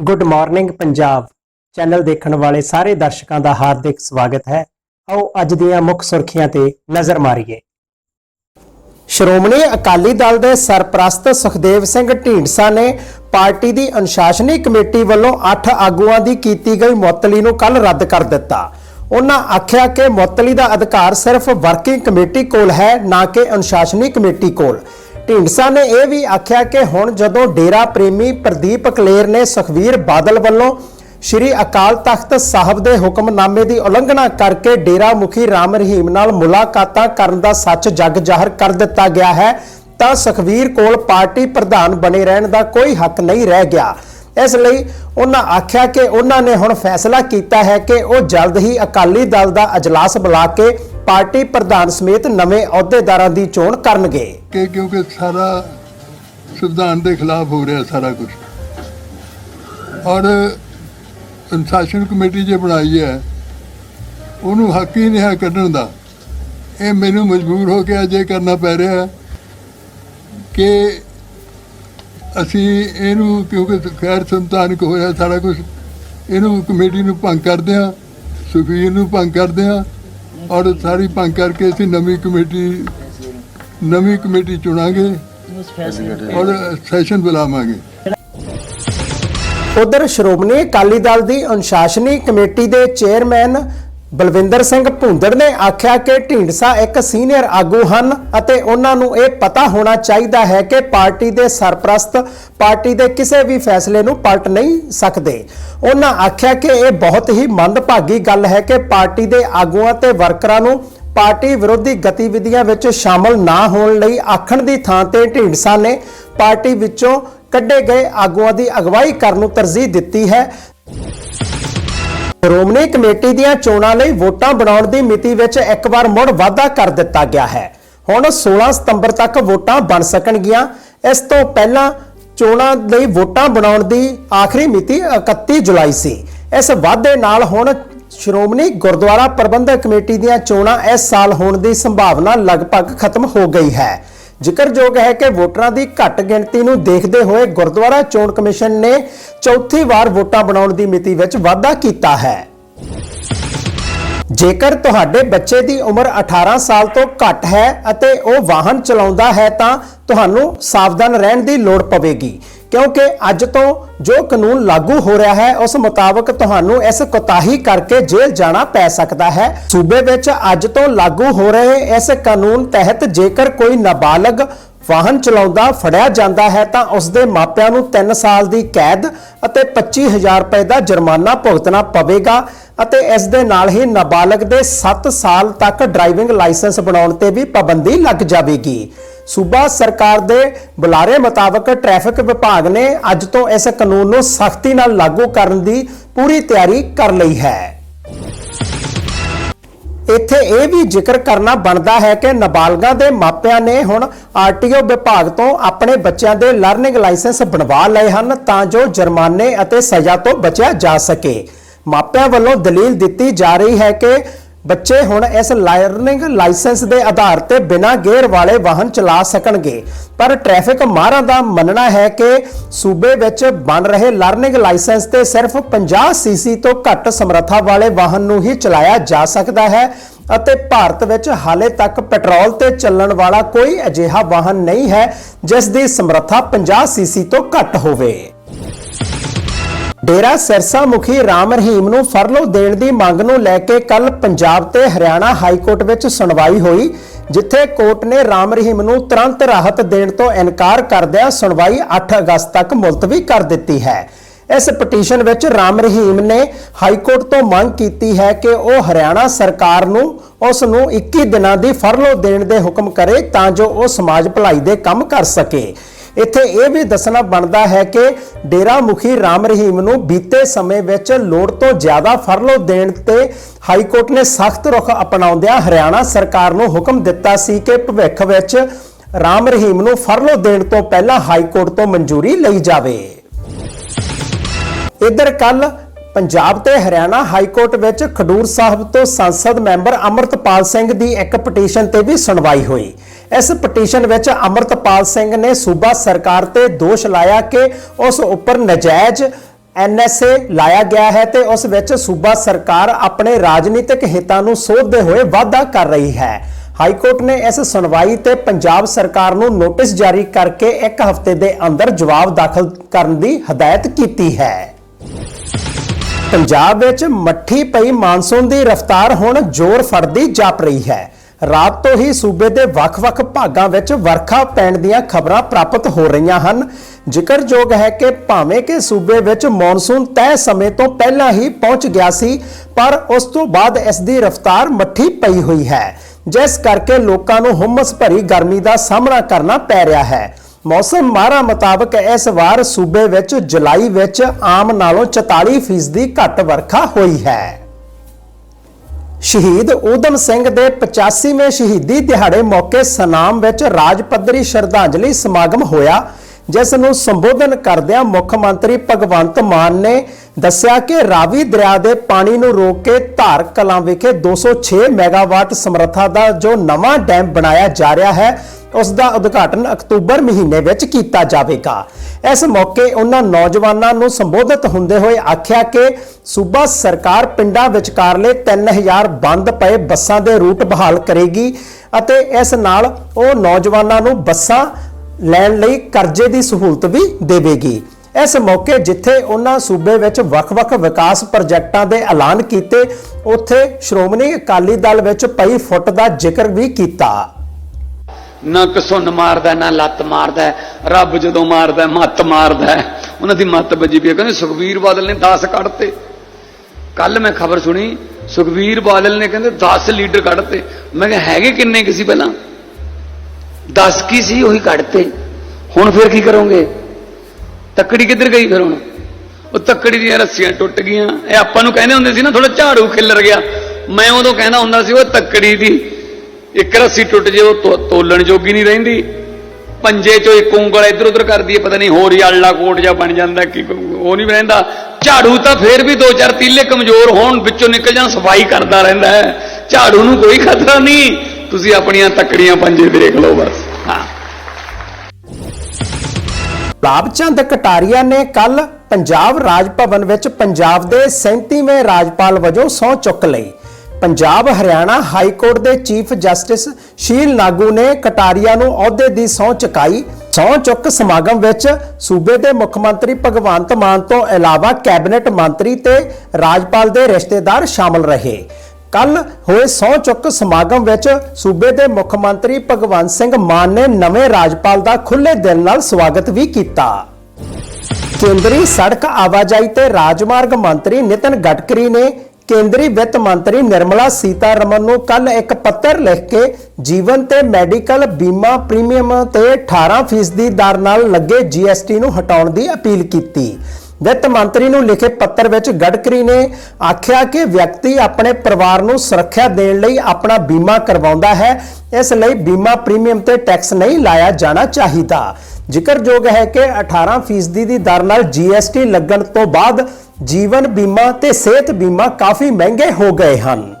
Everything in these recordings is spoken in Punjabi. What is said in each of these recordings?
ਗੁੱਡ ਮਾਰਨਿੰਗ ਪੰਜਾਬ ਚੈਨਲ ਦੇਖਣ ਵਾਲੇ ਸਾਰੇ ਦਰਸ਼ਕਾਂ ਦਾ ਹਾਰਦਿਕ ਸਵਾਗਤ ਹੈ। ਆਓ ਅੱਜ ਦੀਆਂ ਮੁੱਖ ਸੁਰਖੀਆਂ ਤੇ ਨਜ਼ਰ ਮਾਰੀਏ। ਸ਼੍ਰੋਮਣੀ ਅਕਾਲੀ ਦਲ ਦੇ ਸਰਪ੍ਰਸਤ ਸੁਖਦੇਵ ਸਿੰਘ ਢੀਂਡਸਾ ਨੇ ਪਾਰਟੀ ਦੀ ਅਨੁਸ਼ਾਸਨੀ ਕਮੇਟੀ ਵੱਲੋਂ 8 ਆਗੂਆਂ ਦੀ ਕੀਤੀ ਗਈ ਮੁਅੱਤਲੀ ਨੂੰ ਕੱਲ ਰੱਦ ਕਰ ਦਿੱਤਾ। ਉਹਨਾਂ ਆਖਿਆ ਕਿ ਮੁਅੱਤਲੀ ਦਾ ਅਧਿਕਾਰ ਸਿਰਫ ਵਰਕਿੰਗ ਕਮੇਟੀ ਕੋਲ ਹੈ, ਨਾ ਕਿ ਅਨੁਸ਼ਾਸਨੀ ਕਮੇਟੀ ਕੋਲ। ਢੀਂਡਸਾ ਨੇ ਇਹ ਵੀ ਆਖਿਆ ਕਿ ਹੁਣ ਜਦੋਂ ਡੇਰਾ ਪ੍ਰੇਮੀ ਪ੍ਰਦੀਪ ਕਲੇਰ ਨੇ ਸੁਖਵੀਰ ਬਾਦਲ ਵੱਲੋਂ ਸ਼੍ਰੀ ਅਕਾਲ ਤਖਤ ਸਾਹਿਬ ਦੇ ਹੁਕਮਨਾਮੇ ਦੀ ਉਲੰਘਣਾ ਕਰਕੇ ਡੇਰਾ ਮੁਖੀ ਰਾਮ ਰਹੀਮ ਨਾਲ ਮੁਲਾਕਾਤਾਂ ਕਰਨ ਦਾ ਸੱਚ ਜੱਗ ਜ਼ਾਹਰ ਕਰ ਦਿੱਤਾ ਗਿਆ ਹੈ, ਤਾਂ ਸੁਖਵੀਰ ਕੋਲ ਪਾਰਟੀ ਪ੍ਰਧਾਨ ਬਣੇ ਰਹਿਣ ਦਾ ਕੋਈ ਹੱਕ ਨਹੀਂ ਰਹਿ ਗਿਆ। ਇਸ ਲਈ ਉਹਨਾਂ ਆਖਿਆ ਕਿ ਉਹਨਾਂ ਨੇ ਹੁਣ ਫੈਸਲਾ ਕੀਤਾ ਹੈ ਕਿ ਉਹ ਜਲਦ ਹੀ ਅਕਾਲੀ ਦਲ ਦਾ ਅਜਲਾਸ ਬੁਲਾ ਕੇ ਪਾਰਟੀ ਪ੍ਰਧਾਨ ਸਮੇਤ ਨਵੇਂ ਅਹੁਦੇਦਾਰਾਂ ਦੀ ਚੋਣ ਕਰਨਗੇ। ਕਿ ਕਿਉਂਕਿ ਸਾਰਾ ਸੰਵਿਧਾਨ ਦੇ ਖਿਲਾਫ ਹੋ ਰਿਹਾ ਸਾਰਾ ਕੁਝ। ਔਰ ਅਨੁਸ਼ਾਸਨ ਕਮੇਟੀ ਜੇ ਬਣਾਈ ਹੈ, ਉਹਨੂੰ ਹੱਕ ਹੀ ਨਹੀਂ ਹੈ ਕੱਢਣ ਦਾ। ਇਹ ਮੈਨੂੰ ਮਜਬੂਰ ਹੋ ਕੇ ਅਜੇ ਕਰਨਾ ਪੈ ਰਿਹਾ ਕਿ ਅਸੀਂ ਇਹਨੂੰ, ਕਿਉਂਕਿ ਖੈਰ ਸੰਤਾਨਕ ਹੋਇਆ ਸਾਰਾ ਕੁਝ, ਇਹਨੂੰ ਕਮੇਟੀ ਨੂੰ ਭੰਗ ਕਰਦੇ ਹਾਂ ਸੁਖਵੀਰ ਨੂੰ ਭੰਗ ਕਰਦੇ ਹਾਂ ਔਰ ਸਾਰੀ ਭੰਗ ਕਰਕੇ ਅਸੀਂ ਨਵੀਂ ਕਮੇਟੀ ਨਵੀਂ ਕਮੇਟੀ ਚੁਣਾਂਗੇ ਔਰ ਸੈਸ਼ਨ ਬੁਲਾਵਾਂਗੇ। ਉਧਰ ਸ਼੍ਰੋਮਣੀ ਅਕਾਲੀ ਦਲ ਦੀ ਅਨੁਸ਼ਾਸਨੀ ਕਮੇਟੀ ਦੇ ਚੇਅਰਮੈਨ ਬਲਵਿੰਦਰ ਸਿੰਘ ਭੁੰਦੜ ਨੇ ਆਖਿਆ ਕਿ ਢੀਂਡਸਾ ਇੱਕ ਸੀਨੀਅਰ ਆਗੂ ਹਨ ਅਤੇ ਉਹਨਾਂ ਨੂੰ ਇਹ ਪਤਾ ਹੋਣਾ ਚਾਹੀਦਾ ਹੈ ਕਿ ਪਾਰਟੀ ਦੇ ਸਰਪ੍ਰਸਤ ਪਾਰਟੀ ਦੇ ਕਿਸੇ ਵੀ ਫੈਸਲੇ ਨੂੰ ਪਲਟ ਨਹੀਂ ਸਕਦੇ। ਉਹਨਾਂ ਆਖਿਆ ਕਿ ਇਹ ਬਹੁਤ ਹੀ ਮੰਦਭਾਗੀ ਗੱਲ ਹੈ ਕਿ ਪਾਰਟੀ ਦੇ ਆਗੂਆਂ ਤੇ ਵਰਕਰਾਂ ਨੂੰ ਪਾਰਟੀ ਵਿਰੋਧੀ ਗਤੀਵਿਧੀਆਂ ਵਿੱਚ ਸ਼ਾਮਲ ਨਾ ਹੋਣ ਲਈ ਆਖਣ ਦੀ ਥਾਂ ਤੇ ਢੀਂਡਸਾ ਨੇ ਪਾਰਟੀ ਵਿੱਚੋਂ ਕੱਢੇ ਗਏ ਆਗੂਆਂ ਦੀ ਅਗਵਾਈ ਕਰਨ ਨੂੰ ਤਰਜੀਹ ਦਿੱਤੀ ਹੈ। ਸ਼੍ਰੋਮਣੀ ਕਮੇਟੀ ਦੀਆਂ ਚੋਣਾਂ ਲਈ ਵੋਟਾਂ ਬਣਾਉਣ ਦੀ ਮਿਤੀ ਵਿੱਚ ਇੱਕ ਵਾਰ ਮੁੜ ਵਾਧਾ ਕਰ ਦਿੱਤਾ ਗਿਆ ਹੈ। ਹੁਣ 16 ਸਤੰਬਰ ਤੱਕ ਵੋਟਾਂ ਬਣ ਸਕਣਗੀਆਂ। ਇਸ ਤੋਂ ਪਹਿਲਾਂ ਚੋਣਾਂ ਲਈ ਵੋਟਾਂ ਬਣਾਉਣ ਦੀ ਆਖਰੀ ਮਿਤੀ 31 ਜੁਲਾਈ ਸੀ। ਇਸ ਵਾਧੇ ਨਾਲ ਹੁਣ ਸ਼੍ਰੋਮਣੀ ਗੁਰਦੁਆਰਾ ਪ੍ਰਬੰਧਕ ਕਮੇਟੀ ਦੀਆਂ ਚੋਣਾਂ ਇਸ ਸਾਲ ਹੋਣ ਦੀ ਸੰਭਾਵਨਾ ਲਗਭਗ ਖਤਮ ਹੋ ਗਈ ਹੈ। ਜ਼ਿਕਰਯੋਗ ਹੈ ਕਿ ਵੋਟਰਾਂ ਦੀ ਘੱਟ ਗਿਣਤੀ ਨੂੰ ਦੇਖਦੇ ਹੋਏ ਗੁਰਦੁਆਰਾ ਚੋਣ ਕਮਿਸ਼ਨ ਨੇ ਚੌਥੀ ਵਾਰ ਵੋਟਾਂ ਬਣਾਉਣ ਦੀ ਮਿਤੀ ਵਿੱਚ ਵਾਧਾ ਕੀਤਾ ਹੈ। ਜੇਕਰ ਤੁਹਾਡੇ ਬੱਚੇ ਦੀ ਉਮਰ 18 ਸਾਲ ਤੋਂ ਘੱਟ ਹੈ ਅਤੇ ਉਹ ਵਾਹਨ ਚਲਾਉਂਦਾ ਹੈ ਤਾਂ ਤੁਹਾਨੂੰ ਸਾਵਧਾਨ ਰਹਿਣ ਦੀ ਲੋੜ ਪਵੇਗੀ। ਕਿਉਂਕਿ ਅੱਜ ਤੋਂ ਜੋ ਕਾਨੂੰਨ ਲਾਗੂ ਹੋ ਰਿਹਾ ਹੈ, ਉਸ ਮੁਤਾਬਕ ਤੁਹਾਨੂੰ ਇਸ ਕੋਤਾਹੀ ਕਰਕੇ ਜੇਲ੍ਹ ਜਾਣਾ ਪੈ ਸਕਦਾ ਹੈ। ਸੂਬੇ ਵਿੱਚ ਅੱਜ ਤੋਂ ਲਾਗੂ ਹੋ ਰਹੇ ਇਸ ਕਾਨੂੰਨ ਤਹਿਤ ਜੇਕਰ ਕੋਈ ਨਾਬਾਲਗ ਵਾਹਨ ਚਲਾਉਂਦਾ ਫੜਿਆ ਜਾਂਦਾ ਹੈ ਤਾਂ ਉਸ ਦੇ ਮਾਪਿਆਂ ਨੂੰ 3 ਸਾਲ ਦੀ ਕੈਦ ਅਤੇ 25000 ਰੁਪਏ ਦਾ ਜੁਰਮਾਨਾ ਭੁਗਤਣਾ ਪਵੇਗਾ ਅਤੇ ਇਸ ਦੇ ਨਾਲ ਹੀ ਨਾਬਾਲਗ ਦੇ 7 ਸਾਲ ਤੱਕ ਡਰਾਈਵਿੰਗ ਲਾਇਸੈਂਸ ਬਣਾਉਣ ਤੇ ਵੀ ਪਾਬੰਦੀ ਲੱਗ ਜਾਵੇਗੀ। ਸੂਬਾ ਸਰਕਾਰ ਦੇ ਬੁਲਾਰੇ ਮੁਤਾਬਕ ਟ੍ਰੈਫਿਕ ਵਿਭਾਗ ਨੇ ਅੱਜ ਤੋਂ ਇਸ ਕਾਨੂੰਨ ਨੂੰ ਸਖਤੀ ਨਾਲ ਲਾਗੂ ਕਰਨ ਦੀ ਪੂਰੀ ਤਿਆਰੀ ਕਰ ਲਈ ਹੈ। ਇੱਥੇ ਇਹ ਵੀ ਜ਼ਿਕਰ ਕਰਨਾ ਬਣਦਾ ਹੈ ਕਿ ਨਾਬਾਲਗਾਂ ਦੇ ਮਾਪਿਆਂ ਨੇ ਹੁਣ ਆਰਟੀਓ ਵਿਭਾਗ ਤੋਂ ਆਪਣੇ ਬੱਚਿਆਂ ਦੇ ਲਰਨਿੰਗ ਲਾਇਸੈਂਸ ਬਣਵਾ ਲਏ ਹਨ ਤਾਂ ਜੋ ਜੁਰਮਾਨੇ ਅਤੇ ਸਜ਼ਾ ਤੋਂ ਬਚਿਆ ਜਾ ਸਕੇ। ਮਾਪਿਆਂ ਵੱਲੋਂ ਦਲੀਲ ਦਿੱਤੀ ਜਾ ਰਹੀ ਹੈ ਕਿ ਬੱਚੇ ਹੁਣ ਇਸ ਲਰਨਿੰਗ ਲਾਇਸੈਂਸ ਦੇ ਆਧਾਰ ਤੇ ਬਿਨਾਂ ਗੇਅਰ ਵਾਲੇ ਵਾਹਨ ਚਲਾ ਸਕਣਗੇ। ਪਰ ਟ੍ਰੈਫਿਕ ਮਾਹਰਾਂ ਦਾ ਮੰਨਣਾ ਹੈ ਕਿ ਸੂਬੇ ਵਿੱਚ ਬਣ ਰਹੇ ਲਰਨਿੰਗ ਲਾਇਸੈਂਸ ਤੇ ਸਿਰਫ 50 ਸੀਸੀ ਤੋਂ ਘੱਟ ਸਮਰੱਥਾ ਵਾਲੇ ਵਾਹਨ ਨੂੰ ਹੀ ਚਲਾਇਆ ਜਾ ਸਕਦਾ ਹੈ ਅਤੇ ਭਾਰਤ ਵਿੱਚ ਹਾਲੇ ਤੱਕ ਪੈਟਰੋਲ ਤੇ ਚੱਲਣ ਵਾਲਾ ਕੋਈ ਅਜਿਹਾ ਵਾਹਨ ਨਹੀਂ ਹੈ ਜਿਸ ਦੀ ਸਮਰੱਥਾ 50 ਸੀਸੀ ਤੋਂ ਘੱਟ ਹੋਵੇ। ਡੇਰਾ ਸਿਰਸਾ ਮੁਖੀ ਰਾਮ ਰਹੀਮ ਨੂੰ ਫਰਲੋ ਦੇਣ ਦੀ ਮੰਗ ਨੂੰ ਲੈ ਕੇ ਕੱਲ ਪੰਜਾਬ ਤੇ ਹਰਿਆਣਾ ਹਾਈ ਕੋਰਟ ਵਿੱਚ ਸੁਣਵਾਈ ਹੋਈ, ਜਿੱਥੇ ਕੋਰਟ ਨੇ ਰਾਮ ਰਹੀਮ ਨੂੰ ਤੁਰੰਤ ਰਾਹਤ ਦੇਣ ਤੋਂ ਇਨਕਾਰ ਕਰਦਿਆਂ ਸੁਣਵਾਈ 8 ਅਗਸਤ ਤੱਕ ਮੁਲਤਵੀ ਕਰ ਦਿੱਤੀ ਹੈ। ਇਸ ਪਟੀਸ਼ਨ ਵਿੱਚ ਰਾਮ ਰਹੀਮ ਨੇ ਹਾਈ ਕੋਰਟ ਤੋਂ ਮੰਗ ਕੀਤੀ ਹੈ ਕਿ ਉਹ ਹਰਿਆਣਾ ਸਰਕਾਰ ਨੂੰ ਉਸ ਨੂੰ 21 ਦਿਨਾਂ ਦੀ ਫਰਲੋ ਦੇਣ ਦੇ ਹੁਕਮ ਕਰੇ ਤਾਂ ਜੋ ਉਹ ਸਮਾਜ ਭਲਾਈ ਦੇ ਕੰਮ ਕਰ ਸਕੇ। ਇੱਥੇ ਇਹ ਵੀ ਦੱਸਣਾ ਬਣਦਾ ਹੈ ਕਿ ਡੇਰਾ ਮੁਖੀ ਰਾਮ ਰਹੀਮ ਨੂੰ ਬੀਤੇ ਸਮੇਂ ਵਿੱਚ ਲੋੜ ਤੋਂ ਜ਼ਿਆਦਾ ਫਰਲੋ ਦੇਣ ਤੇ ਹਾਈ ਕੋਰਟ ਨੇ ਸਖਤ ਰੁਖ ਅਪਣਾਉਂਦਿਆਂ ਹਰਿਆਣਾ ਸਰਕਾਰ ਨੂੰ ਹੁਕਮ ਦਿੱਤਾ ਸੀ ਕਿ ਭਵਿੱਖ ਵਿੱਚ ਰਾਮ ਰਹੀਮ ਨੂੰ ਫਰਲੋ ਦੇਣ ਤੋਂ ਪਹਿਲਾਂ ਹਾਈ ਕੋਰਟ ਤੋਂ ਮਨਜ਼ੂਰੀ ਲਈ ਜਾਵੇ। ਇਧਰ ਕੱਲ ਪੰਜਾਬ ਤੇ ਹਰਿਆਣਾ ਹਾਈ ਕੋਰਟ ਵਿੱਚ ਖਡੂਰ ਸਾਹਿਬ ਤੋਂ ਸੰਸਦ ਮੈਂਬਰ ਅਮਰਤਪਾਲ ਸਿੰਘ ਦੀ ਇੱਕ ਪਟੀਸ਼ਨ ਤੇ ਵੀ ਸੁਣਵਾਈ ਹੋਈ। ਇਸ ਪਟੀਸ਼ਨ ਵਿੱਚ ਅਮਰਤਪਾਲ ਸਿੰਘ ਨੇ ਸੂਬਾ ਸਰਕਾਰ ਤੇ ਦੋਸ਼ ਲਾਇਆ ਕਿ ਉਸ ਉੱਪਰ ਨਜਾਇਜ਼ ਐਨਐਸਏ ਲਾਇਆ ਗਿਆ ਹੈ ਤੇ ਉਸ ਵਿੱਚ ਸੂਬਾ ਸਰਕਾਰ ਆਪਣੇ ਰਾਜਨੀਤਿਕ ਹਿੱਤਾਂ ਨੂੰ ਸੋਧਦੇ ਹੋਏ ਵਾਅਦਾ ਕਰ ਰਹੀ ਹੈ। ਹਾਈ ਕੋਰਟ ਨੇ ਇਸ ਸੁਣਵਾਈ ਤੇ ਪੰਜਾਬ ਸਰਕਾਰ ਨੂੰ ਨੋਟਿਸ ਜਾਰੀ ਕਰਕੇ ਇੱਕ ਹਫ਼ਤੇ ਦੇ ਅੰਦਰ ਜਵਾਬ ਦਾਖਲ ਕਰਨ ਦੀ ਹਦਾਇਤ ਕੀਤੀ ਹੈ। ਪੰਜਾਬ ਵਿੱਚ ਮੱਠੀ ਪਈ ਮਾਨਸੂਨ ਦੀ ਰਫ਼ਤਾਰ ਹੁਣ ਜ਼ੋਰ ਫੜਦੀ ਜਾਪ ਰਹੀ ਹੈ। ਰਾਤ ਤੋਂ ਹੀ ਸੂਬੇ ਦੇ ਵੱਖ-ਵੱਖ ਭਾਗਾਂ ਵਿੱਚ ਵਰਖਾ ਪੈਣ ਦੀਆਂ ਖਬਰਾਂ ਪ੍ਰਾਪਤ ਹੋ ਰਹੀਆਂ ਹਨ। ਜ਼ਿਕਰਯੋਗ ਹੈ ਕਿ ਭਾਵੇਂ ਕਿ ਸੂਬੇ ਵਿੱਚ ਮੌਨਸੂਨ ਤੈਅ ਸਮੇਂ ਤੋਂ ਪਹਿਲਾਂ ਹੀ ਪਹੁੰਚ ਗਿਆ ਸੀ, ਪਰ ਉਸ ਤੋਂ ਬਾਅਦ ਇਸ ਦੀ ਰਫ਼ਤਾਰ ਮੱਠੀ ਪਈ ਹੋਈ ਹੈ। ਜਿਸ ਕਰਕੇ ਲੋਕਾਂ ਨੂੰ ਹੁਮਸ ਭਰੀ ਗਰਮੀ ਦਾ ਸਾਹਮਣਾ ਕਰਨਾ ਪੈ ਰਿਹਾ ਹੈ। ਮੌਸਮ ਮਾਹਰਾਂ ਮੁਤਾਬਕ ਇਸ ਵਾਰ ਸੂਬੇ ਵਿੱਚ ਜੁਲਾਈ ਵਿੱਚ ਆਮ ਨਾਲੋਂ 44% ਦੀ ਘੱਟ ਵਰਖਾ ਹੋਈ ਹੈ। ਸ਼ਹੀਦ ਊਧਮ ਸਿੰਘ ਦੇ 85ਵੇਂ ਸ਼ਹੀਦੀ ਦਿਹਾੜੇ ਮੌਕੇ ਸਨਾਮ ਵਿੱਚ ਰਾਜ ਪੱਧਰੀ ਸ਼ਰਧਾਂਜਲੀ ਸਮਾਗਮ ਹੋਇਆ, ਜਿਸ ਨੂੰ ਸੰਬੋਧਨ ਕਰਦਿਆਂ ਮੁੱਖ ਮੰਤਰੀ ਭਗਵੰਤ ਮਾਨ ਨੇ ਦੱਸਿਆ ਕਿ ਰਾਵੀ ਦਰਿਆ ਦੇ ਪਾਣੀ ਨੂੰ ਰੋਕ ਕੇ ਧਾਰ ਕਲਾਂ ਵਿਖੇ 206 ਮੈਗਾਵਾਟ ਸਮਰੱਥਾ ਦਾ ਜੋ ਨਵਾਂ ਡੈਮ ਬਣਾਇਆ ਜਾ ਰਿਹਾ ਹੈ ਉਸ ਦਾ ਉਦਘਾਟਨ ਅਕਤੂਬਰ ਮਹੀਨੇ ਵਿੱਚ ਕੀਤਾ ਜਾਵੇਗਾ। ਇਸ ਮੌਕੇ ਉਹਨਾਂ ਨੌਜਵਾਨਾਂ ਨੂੰ ਸੰਬੋਧਿਤ ਹੁੰਦੇ ਹੋਏ ਆਖਿਆ ਕਿ ਸੂਬਾ ਸਰਕਾਰ ਪਿੰਡਾਂ ਵਿਚਕਾਰਲੇ 3000 ਬੰਦ ਪਏ ਬੱਸਾਂ ਦੇ ਰੂਟ ਬਹਾਲ ਕਰੇਗੀ ਅਤੇ ਇਸ ਨਾਲ ਉਹ ਨੌਜਵਾਨਾਂ ਨੂੰ ਬੱਸਾਂ ਲੈਣ ਲਈ ਕਰਜ਼ੇ ਦੀ ਸਹੂਲਤ ਵੀ ਦੇਵੇਗੀ। ਇਸ ਮੌਕੇ ਜਿੱਥੇ ਉਹਨਾਂ ਸੂਬੇ ਵਿੱਚ ਵੱਖ-ਵੱਖ ਵਿਕਾਸ ਪ੍ਰੋਜੈਕਟਾਂ ਦੇ ਐਲਾਨ ਕੀਤੇ, ਉੱਥੇ ਸ਼੍ਰੋਮਣੀ ਅਕਾਲੀ ਦਲ ਵਿੱਚ ਪਈ ਫੁੱਟ ਦਾ ਜ਼ਿਕਰ ਵੀ ਕੀਤਾ। ਨਾ ਕਸੁੰਨ ਮਾਰਦਾ, ਨਾ ਲੱਤ ਮਾਰਦਾ, ਰੱਬ ਜਦੋਂ ਮਾਰਦਾ, ਮੱਤ ਮਾਰਦਾ। ਉਹਨਾਂ ਦੀ ਮੱਤ ਵੱਜੀ ਪਈ ਕਹਿੰਦੇ ਸੁਖਵੀਰ ਬਾਦਲ ਨੇ 10 ਕੱਢਤੇ। ਕੱਲ ਮੈਂ ਖਬਰ ਸੁਣੀ ਸੁਖਵੀਰ ਬਾਦਲ ਨੇ ਕਹਿੰਦੇ 10 ਲੀਡਰ ਕੱਢਤੇ। ਮੈਂ ਕਿਹਾ, ਹੈਗੇ ਕਿੰਨੇ ਕਿਸੇ ਪਹਿਲਾਂ? 10 ਕੀ ਸੀ, ਉਹੀ ਕੱਢਤੇ। ਹੁਣ ਫਿਰ ਕੀ ਕਰੋਗੇ? ਤੱਕੜੀ ਕਿੱਧਰ ਗਈ ਫਿਰ ਹੁਣ? ਉਹ ਤੱਕੜੀ ਦੀਆਂ ਰੱਸੀਆਂ ਟੁੱਟ ਗਈਆਂ। ਇਹ ਆਪਾਂ ਨੂੰ ਕਹਿੰਦੇ ਹੁੰਦੇ ਸੀ ਨਾ ਥੋੜਾ ਝਾੜੂ ਖਿੱਲਰ ਗਿਆ। ਮੈਂ ਉਦੋਂ ਕਹਿੰਦਾ ਹੁੰਦਾ ਸੀ, ਉਹ ਤੱਕੜੀ ਦੀ ਇੱਕ ਰੱਸੀ ਟੁੱਟ ਜੇ ਉਹ ਤੋਲਣ ਜੋਗੀ ਨਹੀਂ ਰਹਿੰਦੀ। ਪੰਜੇ ਚੋਂ ਇੱਕ ਉਂਗਲ ਇੱਧਰ ਉੱਧਰ ਕਰਦੀ ਹੈ, ਪਤਾ ਨਹੀਂ ਹੋਰ ਹੀ ਆਲਾ ਕੋਟ ਜਾਂ ਬਣ ਜਾਂਦਾ, ਕਿ ਉਹ ਨਹੀਂ ਰਹਿੰਦਾ। ਝਾੜੂ ਤਾਂ ਫੇਰ ਵੀ ਦੋ ਚਾਰ ਤੀਲੇ ਕਮਜ਼ੋਰ ਹੋਣ, ਵਿੱਚੋਂ ਨਿਕਲ ਜਾਣ, ਸਫ਼ਾਈ ਕਰਦਾ ਰਹਿੰਦਾ ਹੈ। ਝਾੜੂ ਨੂੰ ਕੋਈ ਖਤਰਾ ਨਹੀਂ। ਤੁਸੀਂ ਆਪਣੀਆਂ ਤੱਕੜੀਆਂ ਪੰਜੇ ਦੇਖ ਲਓ ਬਸ। ਹਾਂ। ਲਾਭਚੰਦ ਕਟਾਰੀਆ ਨੇ ਕੱਲ ਪੰਜਾਬ ਰਾਜ ਭਵਨ ਵਿੱਚ ਪੰਜਾਬ ਦੇ 37ਵੇਂ ਰਾਜਪਾਲ ਵਜੋਂ ਸਹੁੰ ਚੁੱਕ ਲਈ। ਪੰਜਾਬ ਹਰਿਆਣਾ ਹਾਈ ਕੋਰਟ ਦੇ ਚੀਫ ਜਸਟਿਸ ਸ਼ੀਲ ਨਾਗੂ ਨੇ ਕਟਾਰੀਆ ਨੂੰ ਅਹੁਦੇ ਦੀ ਸਹੁੰ ਚੁਕਾਈ। ਸਹੁੰ ਚੁੱਕ ਸਮਾਗਮ ਵਿੱਚ ਸੂਬੇ ਦੇ ਮੁੱਖ ਮੰਤਰੀ ਭਗਵੰਤ ਮਾਨ ਤੋਂ ਇਲਾਵਾ ਕੈਬਨਿਟ ਮੰਤਰੀ ਤੇ ਰਾਜਪਾਲ ਦੇ ਰਿਸ਼ਤੇਦਾਰ ਸ਼ਾਮਲ ਰਹੇ। ਕੱਲ ਹੋਏ ਸਹੁੰ ਚੁੱਕ ਸਮਾਗਮ ਵਿੱਚ ਸੂਬੇ ਦੇ ਮੁੱਖ ਮੰਤਰੀ ਭਗਵੰਤ ਸਿੰਘ ਮਾਨ ਨੇ ਨਵੇਂ ਰਾਜਪਾਲ ਦਾ ਖੁੱਲੇ ਦਿਲ ਨਾਲ ਸਵਾਗਤ ਵੀ ਕੀਤਾ। ਕੇਂਦਰੀ ਸੜਕ ਆਵਾਜਾਈ ਤੇ ਰਾਜਮਾਰਗ ਮੰਤਰੀ ਨਿਤਨ ਗਡਕਰੀ ਨੇ ਕੇਂਦਰੀ ਵਿੱਤ ਮੰਤਰੀ ਨਿਰਮਲਾ ਸੀਤਾਰਮਨ ਨੂੰ ਕੱਲ ਇੱਕ ਪੱਤਰ ਲਿਖ ਕੇ ਜੀਵਨ ਤੇ ਮੈਡੀਕਲ ਬੀਮਾ ਪ੍ਰੀਮੀਅਮ ਤੇ 18% ਦਰ ਨਾਲ ਲੱਗੇ GST ਨੂੰ ਹਟਾਉਣ ਦੀ ਅਪੀਲ ਕੀਤੀ। ਵਿੱਤ ਮੰਤਰੀ ਨੂੰ ਲਿਖੇ ਪੱਤਰ ਵਿੱਚ ਗਡਕਰੀ ਨੇ ਆਖਿਆ ਕਿ ਵਿਅਕਤੀ ਆਪਣੇ ਪਰਿਵਾਰ ਨੂੰ ਸੁਰੱਖਿਆ ਦੇਣ ਲਈ ਆਪਣਾ ਬੀਮਾ ਕਰਵਾਉਂਦਾ ਹੈ, ਇਸ ਲਈ ਬੀਮਾ ਪ੍ਰੀਮੀਅਮ ਤੇ ਟੈਕਸ ਨਹੀਂ ਲਾਇਆ ਜਾਣਾ ਚਾਹੀਦਾ। ਜ਼ਿਕਰਯੋਗ ਹੈ ਕਿ 18% ਦੀ ਦਰ ਨਾਲ GST ਲੱਗਣ ਤੋਂ ਬਾਅਦ ਜੀਵਨ ਬੀਮਾ ਤੇ ਸਿਹਤ ਬੀਮਾ ਕਾਫੀ ਮਹਿੰਗੇ ਹੋ ਗਏ ਹਨ।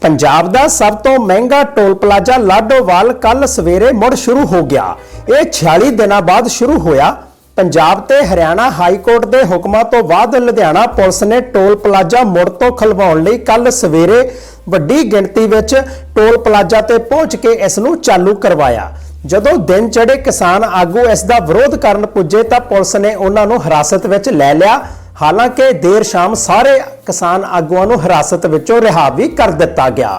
ਪੰਜਾਬ ਦਾ ਸਭ ਤੋਂ ਮਹਿੰਗਾ ਟੋਲ ਪਲਾਜ਼ਾ ਲਾਡੋਵਾਲ ਕੱਲ ਸਵੇਰੇ ਮੁੜ ਸ਼ੁਰੂ ਹੋ ਗਿਆ। ਇਹ 46 ਦਿਨਾਂ ਬਾਅਦ ਸ਼ੁਰੂ ਹੋਇਆ। ਪੰਜਾਬ ਤੇ ਹਰਿਆਣਾ ਹਾਈ ਕੋਰਟ ਦੇ ਹੁਕਮਾਂ ਤੋਂ ਬਾਅਦ ਲੁਧਿਆਣਾ ਪੁਲਿਸ ਨੇ ਟੋਲ ਪਲਾਜ਼ਾ ਮੁੜ ਤੋਂ ਖਲਵਾਉਣ ਲਈ ਕੱਲ ਸਵੇਰੇ ਵੱਡੀ ਗਿਣਤੀ ਵਿੱਚ ਟੋਲ ਪਲਾਜ਼ਾ ਤੇ ਪਹੁੰਚ ਕੇ ਇਸ ਨੂੰ ਚਾਲੂ ਕਰਵਾਇਆ। ਜਦੋਂ ਦਿਨ ਚੜੇ ਕਿਸਾਨ ਆਗੂ ਇਸ ਦਾ ਵਿਰੋਧ ਕਰਨ ਪੁੱਜੇ ਤਾਂ ਪੁਲਿਸ ਨੇ ਉਹਨਾਂ ਨੂੰ ਹਿਰਾਸਤ ਵਿੱਚ ਲੈ ਲਿਆ। ਹਾਲਾਂਕਿ ਦੇਰ ਸ਼ਾਮ ਸਾਰੇ ਕਿਸਾਨ ਆਗੂਆਂ ਨੂੰ ਹਿਰਾਸਤ ਵਿੱਚੋਂ ਰਿਹਾ ਵੀ ਕਰ ਦਿੱਤਾ ਗਿਆ।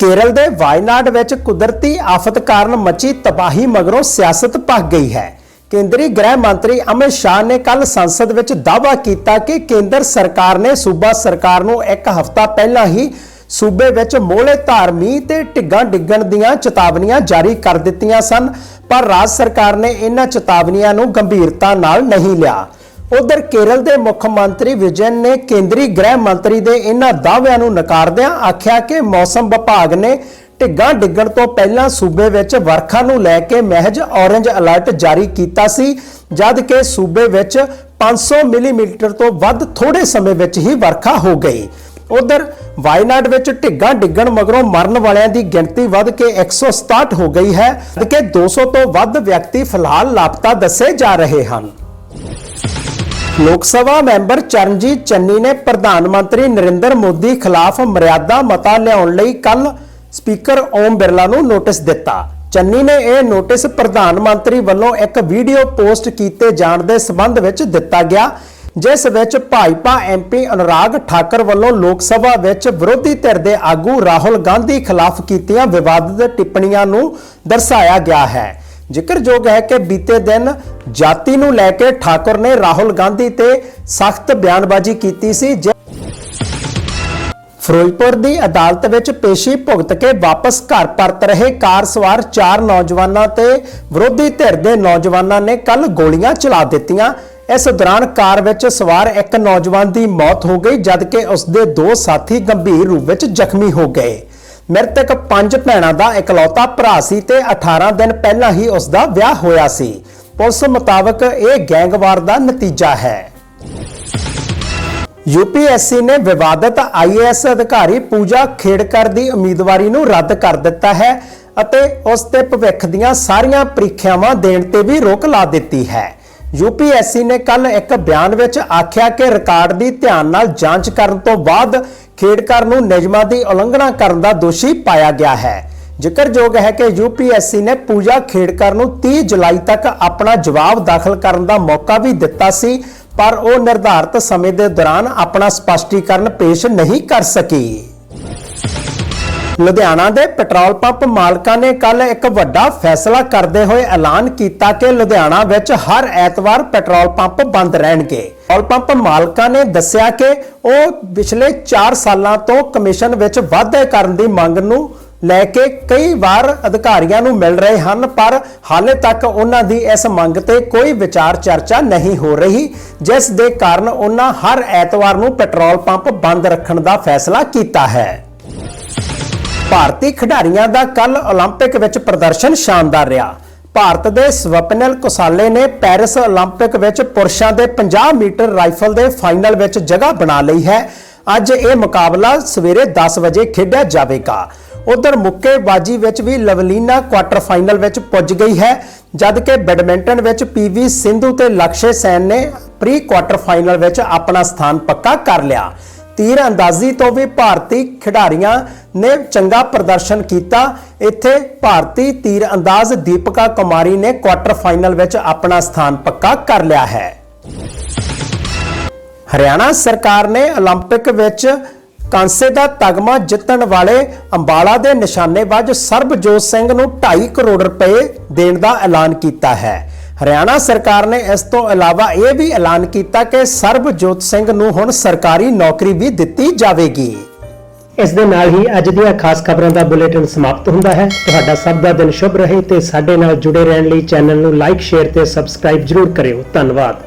ਕੇਰਲ ਦੇ ਵਾਇਨਾਡ ਵਿੱਚ ਕੁਦਰਤੀ ਆਫਤ ਕਾਰਨ ਮਚੀ ਤਬਾਹੀ ਮਗਰੋਂ ਸਿਆਸਤ ਭੱਗ ਗਈ ਹੈ। ਕੇਂਦਰੀ ਗ੍ਰਹਿ ਮੰਤਰੀ ਅਮਿਤ ਸ਼ਾਹ ਨੇ ਕੱਲ ਸੰਸਦ ਵਿੱਚ ਦਾਅਵਾ ਕੀਤਾ ਕਿ ਕੇਂਦਰ ਸਰਕਾਰ ਨੇ ਸੂਬਾ ਸਰਕਾਰ ਨੂੰ ਇੱਕ ਹਫ਼ਤਾ ਪਹਿਲਾਂ ਹੀ ਸੂਬੇ ਵਿੱਚ ਮੋਹਲੇ ਧਾਰਮੀ ਤੇ ਢਿੱਗਾਂ ਡਿੱਗਣ ਦੀਆਂ ਚੇਤਾਵਨੀਆਂ ਜਾਰੀ ਕਰ ਦਿੱਤੀਆਂ ਸਨ, ਪਰ ਰਾਜ ਸਰਕਾਰ ਨੇ ਇਹਨਾਂ ਚੇਤਾਵਨੀਆਂ ਨੂੰ ਗੰਭੀਰਤਾ ਨਾਲ ਨਹੀਂ ਲਿਆ। ਉਧਰ ਕੇਰਲ ਦੇ ਮੁੱਖ ਮੰਤਰੀ ਵਿਜਨ ਨੇ ਕੇਂਦਰੀ ਗ੍ਰਹਿ ਮੰਤਰੀ ਦੇ ਇਹਨਾਂ ਦਾਅਵਿਆਂ ਨੂੰ ਨਕਾਰਦਿਆਂ ਆਖਿਆ ਕਿ ਮੌਸਮ ਵਿਭਾਗ ਨੇ ਢਿੱਗਾਂ ਡਿੱਗਣ ਤੋਂ ਪਹਿਲਾਂ ਸੂਬੇ ਵਿੱਚ ਵਰਖਾ ਨੂੰ ਲੈ ਕੇ ਮਹਿਜ ਔਰੰਜ ਅਲਰਟ ਜਾਰੀ ਕੀਤਾ ਸੀ, ਜਦ ਕਿ ਸੂਬੇ ਵਿੱਚ 500 ਮਿਲੀਮੀਟਰ ਤੋਂ ਵੱਧ ਥੋੜੇ ਸਮੇਂ ਵਿੱਚ ਹੀ ਵਰਖਾ ਹੋ ਗਈ। ਉਧਰ ਵਾਇਨਾਡ ਵਿੱਚ ਢਿੱਗਾਂ ਡਿੱਗਣ ਮਗਰੋਂ ਮਰਨ ਵਾਲਿਆਂ ਦੀ ਗਿਣਤੀ ਵੱਧ ਕੇ 167 ਹੋ ਗਈ ਹੈ ਜਦਕਿ 200 ਤੋਂ ਵੱਧ ਵਿਅਕਤੀ ਫਿਲਹਾਲ ਲਾਪਤਾ ਦੱਸੇ ਜਾ ਰਹੇ ਹਨ। ਲੋਕ ਸਭਾ ਮੈਂਬਰ ਚਰਨਜੀਤ ਚੰਨੀ ਨੇ ਪ੍ਰਧਾਨ ਮੰਤਰੀ ਨਰਿੰਦਰ ਮੋਦੀ ਖਿਲਾਫ ਮਰਿਆਦਾ ਮਤਾ ਲਿਆਉਣ ਲਈ ਕੱਲ ਸਪੀਕਰ ਓਮ ਬਿਰਲਾ ਨੂੰ ਨੋਟਿਸ ਦਿੱਤਾ। ਚੰਨੀ ਨੇ ਇਹ ਨੋਟਿਸ ਪ੍ਰਧਾਨ ਮੰਤਰੀ ਵੱਲੋਂ ਇੱਕ ਵੀਡੀਓ ਪੋਸਟ ਕੀਤੇ ਜਾਣ ਦੇ ਸਬੰਧ ਵਿੱਚ ਦਿੱਤਾ ਗਿਆ ਜਿਸ ਵਿੱਚ ਭਾਜਪਾ ਐਮਪੀ ਅਨੁਰਾਗ ਠਾਕਰ ਵੱਲੋਂ ਲੋਕ ਸਭਾ ਵਿੱਚ ਵਿਰੋਧੀ ਧਿਰ ਦੇ ਆਗੂ ਰਾਹੁਲ ਗਾਂਧੀ ਖਿਲਾਫ ਕੀਤੀਆਂ ਵਿਵਾਦਤ ਟਿੱਪਣੀਆਂ ਨੂੰ ਦਰਸਾਇਆ ਗਿਆ ਹੈ। ਜ਼ਿਕਰਯੋਗ ਹੈ ਕਿ ਬੀਤੇ ਦਿਨ ਜਾਤੀ ਨੂੰ ਲੈ ਕੇ ਠਾਕੁਰ ਨੇ ਰਾਹੁਲ ਗਾਂਧੀ ਤੇ ਸਖਤ ਬਿਆਨਬਾਜ਼ੀ ਕੀਤੀ ਸੀ ਫਿਰੋਜ਼ਪੁਰ ਦੀ ਅਦਾਲਤ ਵਿੱਚ ਪੇਸ਼ੀ ਭੁਗਤ ਕੇ ਵਾਪਸ ਘਰ ਪਰਤ ਰਹੇ ਕਾਰ ਸਵਾਰ ਚਾਰ ਨੌਜਵਾਨਾਂ ਤੇ ਵਿਰੋਧੀ ਧਿਰ ਦੇ ਨੌਜਵਾਨਾਂ ਨੇ ਕੱਲ ਗੋਲੀਆਂ ਚਲਾ ਦਿੱਤੀਆਂ। ਇਸ ਦੌਰਾਨ ਕਾਰ ਵਿੱਚ ਸਵਾਰ ਇੱਕ ਨੌਜਵਾਨ ਦੀ ਮੌਤ ਹੋ ਗਈ, ਜਦਕਿ ਉਸ ਦੇ ਦੋ ਸਾਥੀ ਗੰਭੀਰ ਰੂਪ ਵਿੱਚ ਜ਼ਖਮੀ ਹੋ ਗਏ। ਮ੍ਰਿਤਕ ਪੰਜ ਭੈਣਾਂ ਦਾ ਇਕਲੌਤਾ ਭਰਾ ਸੀ ਤੇ 18 ਦਿਨ ਪਹਿਲਾਂ ਹੀ ਉਸ ਦਾ ਵਿਆਹ ਹੋਇਆ ਸੀ। ਪੁਲਿਸ ਮੁਤਾਬਕ ਇਹ ਗੈਂਗਵਾਰ ਦਾ ਨਤੀਜਾ ਹੈ। ਯੂਪੀਐਸਸੀ ਨੇ ਵਿਵਾਦਤ ਆਈਏਐਸ ਅਧਿਕਾਰੀ ਪੂਜਾ ਖੇੜਕਰ ਦੀ ਉਮੀਦਵਾਰੀ ਨੂੰ ਰੱਦ ਕਰ ਦਿੱਤਾ ਹੈ ਅਤੇ ਉਸ ਤੇ ਭਵਿੱਖ ਦੀਆਂ ਸਾਰੀਆਂ ਪ੍ਰੀਖਿਆਵਾਂ ਦੇਣ ਤੇ ਵੀ ਰੋਕ ਲਾ ਦਿੱਤੀ ਹੈ। ਯੂਪੀਐਸਸੀ ਨੇ ਕੱਲ ਇੱਕ ਬਿਆਨ ਵਿੱਚ ਆਖਿਆ ਕਿ ਰਿਕਾਰਡ ਦੀ ਧਿਆਨ ਨਾਲ ਜਾਂਚ ਕਰਨ ਤੋਂ ਬਾਅਦ ਖੇਡਕਰ ਨੂੰ ਨਿਯਮਾਂ ਦੀ ਉਲੰਘਣਾ ਕਰਨ ਦਾ ਦੋਸ਼ੀ ਪਾਇਆ ਗਿਆ ਹੈ। ਜ਼ਿਕਰਯੋਗ ਹੈ ਕਿ ਯੂਪੀਐਸਸੀ ਨੇ ਪੂਜਾ ਖੇਡਕਰ ਨੂੰ 30 ਜੁਲਾਈ ਤੱਕ ਆਪਣਾ ਜਵਾਬ ਦਾਖਲ ਕਰਨ ਦਾ ਮੌਕਾ ਵੀ ਦਿੱਤਾ ਸੀ, ਪਰ ਉਹ ਨਿਰਧਾਰਤ ਸਮੇਂ ਦੇ ਦੌਰਾਨ ਆਪਣਾ ਸਪਸ਼ਟੀਕਰਨ ਪੇਸ਼ ਨਹੀਂ ਕਰ ਸਕੀ। ਲੁਧਿਆਣਾ ਦੇ ਪੈਟਰੋਲ ਪੰਪ ਮਾਲਕਾਂ ਨੇ ਕੱਲ ਇੱਕ ਵੱਡਾ ਫੈਸਲਾ ਕਰਦੇ ਹੋਏ ਐਲਾਨ ਕੀਤਾ ਕਿ ਲੁਧਿਆਣਾ ਵਿੱਚ ਹਰ ਐਤਵਾਰ ਪੈਟਰੋਲ ਪੰਪ ਬੰਦ ਰਹਿਣਗੇ। ਪੈਟਰੋਲ ਪੰਪ ਮਾਲਕਾਂ ਨੇ ਦੱਸਿਆ ਕਿ ਉਹ ਪਿਛਲੇ 4 ਸਾਲਾਂ ਤੋਂ ਕਮਿਸ਼ਨ ਵਿੱਚ ਵਾਧੇ ਕਰਨ ਦੀ ਮੰਗ ਨੂੰ ਲੈ ਕੇ ਕਈ ਵਾਰ ਅਧਿਕਾਰੀਆਂ ਨੂੰ ਮਿਲ ਰਹੇ ਹਨ, ਪਰ ਹਾਲੇ ਤੱਕ ਉਹਨਾਂ ਦੀ ਇਸ ਮੰਗ ਤੇ ਕੋਈ ਵਿਚਾਰ ਚਰਚਾ ਨਹੀਂ ਹੋ ਰਹੀ, ਜਿਸ ਦੇ ਕਾਰਨ ਉਹਨਾਂ ਹਰ ਐਤਵਾਰ ਨੂੰ ਪੈਟਰੋਲ ਪੰਪ ਬੰਦ ਰੱਖਣ ਦਾ ਫੈਸਲਾ ਕੀਤਾ ਹੈ। ਭਾਰਤੀ ਖਿਡਾਰੀਆਂ ਦਾ ਕੱਲ 올림픽 ਵਿੱਚ ਪ੍ਰਦਰਸ਼ਨ ਸ਼ਾਨਦਾਰ ਰਿਹਾ ਭਾਰਤ ਦੇ ਸਵਪਨਿਲ ਕੁਸਾਲੇ ਨੇ ਪੈਰਿਸ 올림픽 ਵਿੱਚ ਪੁਰਸ਼ਾਂ ਦੇ 50 ਮੀਟਰ ਰਾਈਫਲ ਦੇ ਫਾਈਨਲ ਵਿੱਚ ਜਗ੍ਹਾ ਬਣਾ ਲਈ ਹੈ ਅੱਜ ਇਹ ਮੁਕਾਬਲਾ ਸਵੇਰੇ 10 ਵਜੇ ਖੇਡਿਆ ਜਾਵੇਗਾ ਉਧਰ ਮੁੱਕੇਬਾਜ਼ੀ ਵਿੱਚ ਵੀ ਲਵਲੀਨਾ ਕੁਆਟਰ ਫਾਈਨਲ ਵਿੱਚ ਪੁੱਜ ਗਈ ਹੈ ਜਦਕਿ ਬੈਡਮਿੰਟਨ ਵਿੱਚ ਪੀਵੀ ਸਿੰਧੂ ਤੇ ਲਕਸ਼ੇ ਸੈਨ ਨੇ ਪ੍ਰੀ ਕੁਆਟਰ ਫਾਈਨਲ ਵਿੱਚ ਆਪਣਾ ਸਥਾਨ ਪੱਕਾ ਕਰ ਲਿਆ ਤੀਰ ਅੰਦਾਜ਼ੀ ਤੋਂ ਵੀ ਭਾਰਤੀ ਖਿਡਾਰੀਆਂ ਨੇ ਚੰਗਾ ਪ੍ਰਦਰਸ਼ਨ ਕੀਤਾ ਇੱਥੇ ਭਾਰਤੀ ਤੀਰ ਅੰਦਾਜ਼ ਦੀਪਕਾ ਕੁਮਾਰੀ ਨੇ ਕੁਆਟਰ ਫਾਈਨਲ ਵਿੱਚ ਆਪਣਾ ਸਥਾਨ ਪੱਕਾ ਕਰ ਲਿਆ ਹੈ ਹਰਿਆਣਾ ਸਰਕਾਰ ਨੇ 올림픽 ਵਿੱਚ ਕਾਂਸੇ ਦਾ ਤਗਮਾ ਜਿੱਤਣ ਵਾਲੇ ਅੰਬਾਲਾ ਦੇ ਨਿਸ਼ਾਨੇਬਾਜ਼ ਸਰਬਜੋਤ ਸਿੰਘ ਨੂੰ 2.5 ਕਰੋੜ ਰੁਪਏ ਦੇਣ ਦਾ ਐਲਾਨ ਕੀਤਾ ਹੈ ਹਰਿਆਣਾ ਸਰਕਾਰ ਨੇ ਇਸ ਤੋਂ ਇਲਾਵਾ ਇਹ ਵੀ ਐਲਾਨ ਕੀਤਾ ਕਿ ਸਰਬਜੋਤ ਸਿੰਘ ਨੂੰ ਹੁਣ ਸਰਕਾਰੀ ਨੌਕਰੀ ਵੀ ਦਿੱਤੀ ਜਾਵੇਗੀ। ਇਸ ਦੇ ਨਾਲ ਹੀ ਅੱਜ ਦੀਆਂ ਖਾਸ ਖਬਰਾਂ ਦਾ ਬੁਲੇਟਿਨ ਸਮਾਪਤ ਹੁੰਦਾ ਹੈ। ਤੁਹਾਡਾ ਸਭ ਦਾ ਦਿਨ ਸ਼ੁਭ ਰਹੇ ਤੇ ਸਾਡੇ ਨਾਲ ਜੁੜੇ ਰਹਿਣ ਲਈ ਚੈਨਲ ਨੂੰ ਲਾਈਕ, ਸ਼ੇਅਰ ਤੇ ਸਬਸਕ੍ਰਾਈਬ ਜਰੂਰ ਕਰਿਓ। ਧੰਨਵਾਦ।